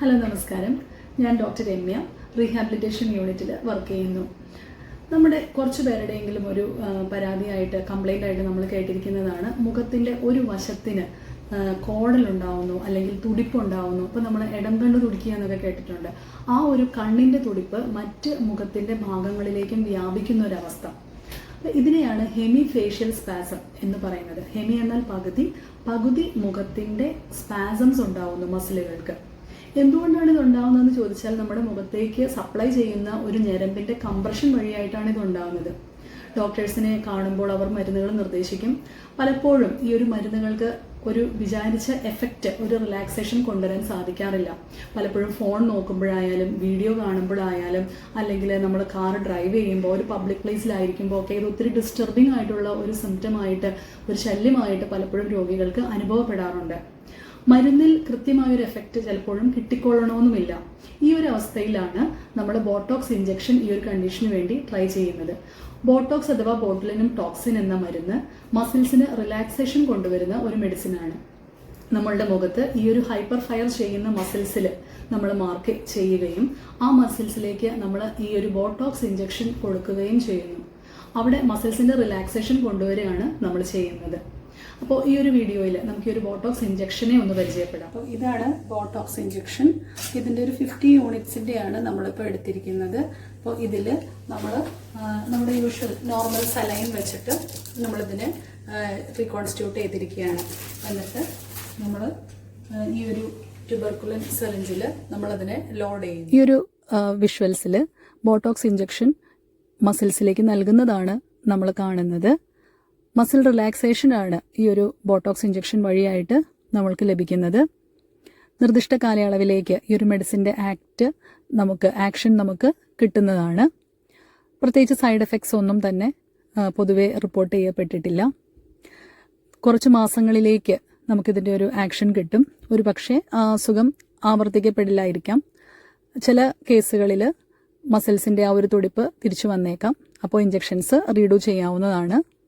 Hello നമസ്കാരം. ഞാൻ doctor Ramya rehabilitation യൂണിറ്റിൽ വർക്ക് ചെയ്യുന്നു. നമ്മുടെ കുറച്ച് പേരുടെയെങ്കിലും ഒരു പരാതിയായിട്ട് കംപ്ലൈന്റ് ആയിട്ട് നമ്മൾ കേട്ടിരിക്കുന്നതാണ്. മുഖത്തിന്റെ ഒരു വശത്തിന് കോടലുണ്ടാവുന്നു അല്ലെങ്കിൽ തുടിപ്പുണ്ടാവുന്നു. അപ്പോൾ നമ്മൾ ഇടം കണ്ട് തുടിക്കുക എന്നൊക്കെ കേട്ടിട്ടുണ്ട്. ആ ഒരു കണ്ണിന്റെ തുടിപ്പ് മറ്റ് മുഖത്തിന്റെ ഭാഗങ്ങളിലേക്കും വ്യാപിക്കുന്ന ഒരവസ്ഥ ഇതിനെയാണ് ഹെമി ഫേഷ്യൽ സ്പാസം എന്ന് പറയുന്നത്. ഹെമി എന്നാൽ പകുതി പകുതി മുഖത്തിന്റെ സ്പാസംസ് ഉണ്ടാവുന്നു മസിലുകൾക്ക്. എന്തുകൊണ്ടാണ് ഇത് ഉണ്ടാകുന്നതെന്ന് ചോദിച്ചാൽ നമ്മുടെ മുഖത്തേക്ക് സപ്ലൈ ചെയ്യുന്ന ഒരു ഞരമ്പിന്റെ കംപ്രഷൻ വഴിയായിട്ടാണ് ഇത് ഉണ്ടാകുന്നത് ഡോക്ടേഴ്സിനെ കാണുമ്പോൾ അവർ മരുന്നുകൾ നിർദ്ദേശിക്കും. പലപ്പോഴും ഈ ഒരു മരുന്നുകൾക്ക് ഒരു വിചാരിച്ച എഫക്റ്റ് ഒരു റിലാക്സേഷൻ കൊണ്ടുവരാൻ സാധിക്കാറില്ല. പലപ്പോഴും ഫോൺ നോക്കുമ്പോഴായാലും വീഡിയോ കാണുമ്പോഴായാലും അല്ലെങ്കിൽ നമ്മൾ കാർ ഡ്രൈവ് ചെയ്യുമ്പോൾ ഒരു പബ്ലിക് പ്ലേസിലായിരിക്കുമ്പോൾ ഒക്കെ ഇത് ഒത്തിരി ഡിസ്റ്റർബിംഗ് ആയിട്ടുള്ള ഒരു സിംറ്റമായിട്ട് ഒരു ശല്യമായിട്ട് പലപ്പോഴും രോഗികൾക്ക് അനുഭവപ്പെടാറുണ്ട്. മരുന്നിൽ കൃത്യമായ ഒരു എഫക്റ്റ് ചിലപ്പോഴും കിട്ടിക്കൊള്ളണമെന്നുമില്ല. ഈ ഒരു അവസ്ഥയിലാണ് നമ്മൾ ബോട്ടോക്സ് ഇഞ്ചക്ഷൻ ഈ ഒരു കണ്ടീഷന് വേണ്ടി ട്രൈ ചെയ്യുന്നത്. ബോട്ടോക്സ് അഥവാ ബോട്ടിലിനും ടോക്സിൻ എന്ന മരുന്ന് മസിൽസിന് റിലാക്സേഷൻ കൊണ്ടുവരുന്ന ഒരു മെഡിസിനാണ് നമ്മളുടെ മുഖത്ത് ഈ ഒരു ഹൈപ്പർ ഫയർ ചെയ്യുന്ന മസിൽസിൽ നമ്മൾ മാർക്ക് ചെയ്യുകയും ആ മസിൽസിലേക്ക് നമ്മൾ ഈ ഒരു ബോട്ടോക്സ് ഇഞ്ചക്ഷൻ കൊടുക്കുകയും ചെയ്യുന്നു. അവിടെ മസിൽസിന്റെ റിലാക്സേഷൻ കൊണ്ടുവരികയാണ് നമ്മൾ ചെയ്യുന്നത്. അപ്പോൾ ഈ ഒരു വീഡിയോയിൽ നമുക്ക് ഈ ഒരു ബോട്ടോക്സ് ഇഞ്ചക്ഷനെ ഒന്ന് പരിചയപ്പെടാം. അപ്പോൾ ഇതാണ് ബോട്ടോക്സ് ഇഞ്ചക്ഷൻ ഇതിന്റെ ഒരു ഫിഫ്റ്റി യൂണിറ്റ്സിന്റെയാണ് നമ്മളിപ്പോൾ എടുത്തിരിക്കുന്നത്. അപ്പോൾ ഇതിൽ നമ്മൾ നമ്മുടെ യൂഷ്വൽ നോർമൽ സലൈൻ വെച്ചിട്ട് നമ്മളിതിനെ റീകോൺസ്റ്റിറ്റ്യൂട്ട് ചെയ്തിരിക്കുകയാണ്. എന്നിട്ട് നമ്മൾ ഈ ഒരു ട്യൂബർക്കുലൻ സലഞ്ചിൽ നമ്മളതിനെ ലോഡ് ചെയ്യും ഈ ഒരു വിഷ്വൽസിൽ ബോട്ടോക്സ് ഇഞ്ചക്ഷൻ മസിൽസിലേക്ക് നൽകുന്നതാണ് നമ്മൾ കാണുന്നത്. മസിൽ റിലാക്സേഷൻ ആണ് ഈ ഒരു ബോട്ടോക്സ് ഇഞ്ചക്ഷൻ വഴിയായിട്ട് നമ്മൾക്ക് ലഭിക്കുന്നത്. നിർദ്ദിഷ്ട കാലയളവിലേക്ക് ഈ ഒരു മെഡിസിന്റെ ആക്ട് നമുക്ക് ആക്ഷൻ നമുക്ക് കിട്ടുന്നതാണ്. പ്രത്യേകിച്ച് സൈഡ് എഫക്ട്സ് ഒന്നും തന്നെ പൊതുവെ റിപ്പോർട്ട് ചെയ്യപ്പെട്ടിട്ടില്ല. കുറച്ച് മാസങ്ങളിലേക്ക് നമുക്കിതിന്റെ ഒരു ആക്ഷൻ കിട്ടും. ഒരു പക്ഷേ അസുഖം ആവർത്തിക്കപ്പെടില്ലായിരിക്കാം. ചില കേസുകളിൽ മസിൽസിന്റെ ആ ഒരു തുടിപ്പ് തിരിച്ചു വന്നേക്കാം. അപ്പോൾ ഇഞ്ചെക്ഷൻസ് റീഡു ചെയ്യാവുന്നതാണ്.